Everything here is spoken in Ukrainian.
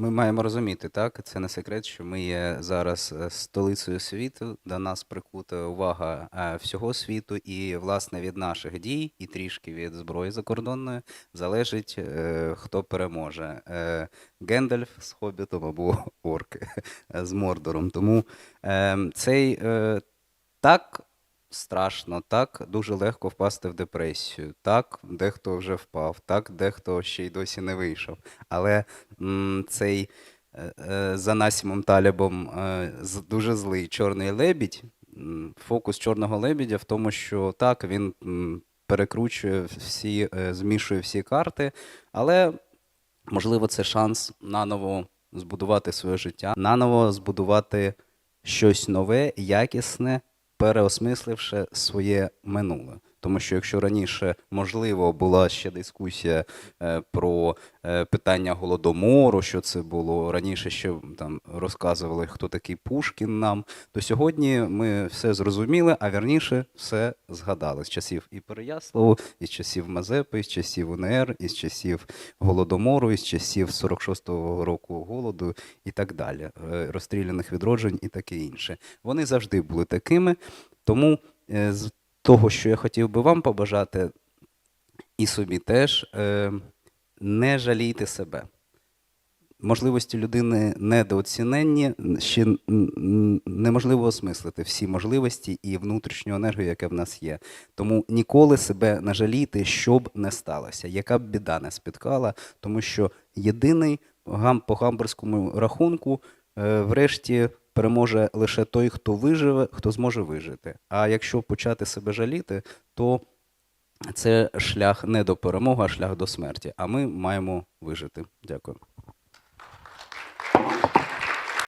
ми маємо розуміти, так, це не секрет, що ми є зараз е, столицею світу, до нас прикута увага е, всього світу, і, власне, від наших дій і трішки від зброї закордонної залежить, е, хто переможе. Гендальф з Хоббітом або орки з Мордором. Тому е, цей так страшно, так дуже легко впасти в депресію. Так, дехто вже впав, так, дехто ще й досі не вийшов. Але м, цей е, е, за Насімом Талібом е, дуже злий чорний лебідь. Фокус чорного лебідя в тому, що так, він перекручує всі, е, змішує всі карти, але можливо, це шанс наново збудувати своє життя, наново збудувати щось нове, якісне, переосмисливши своє минуле. Тому що якщо раніше, можливо, була ще дискусія е, про е, питання голодомору, що це було раніше, ще там розказували, хто такий Пушкін нам, то сьогодні ми все зрозуміли, а вірніше все згадали з часів і Переяславу, із часів Мазепи, з часів УНР, із часів голодомору, із часів 46-го року голоду і так далі, е, розстріляних відроджень і таке інше. Вони завжди були такими. Тому з того, що я хотів би вам побажати, і собі теж, е, не жалійте себе. Можливості людини недооціненні, ще неможливо осмислити всі можливості і внутрішню енергію, яка в нас є. Тому ніколи себе не жалійте, що б не сталося, яка б біда не спіткала, тому що єдиний по гамбурзькому рахунку, е, врешті, переможе лише той, хто виживе, хто зможе вижити. А якщо почати себе жаліти, то це шлях не до перемоги, а шлях до смерті. А ми маємо вижити. Дякую.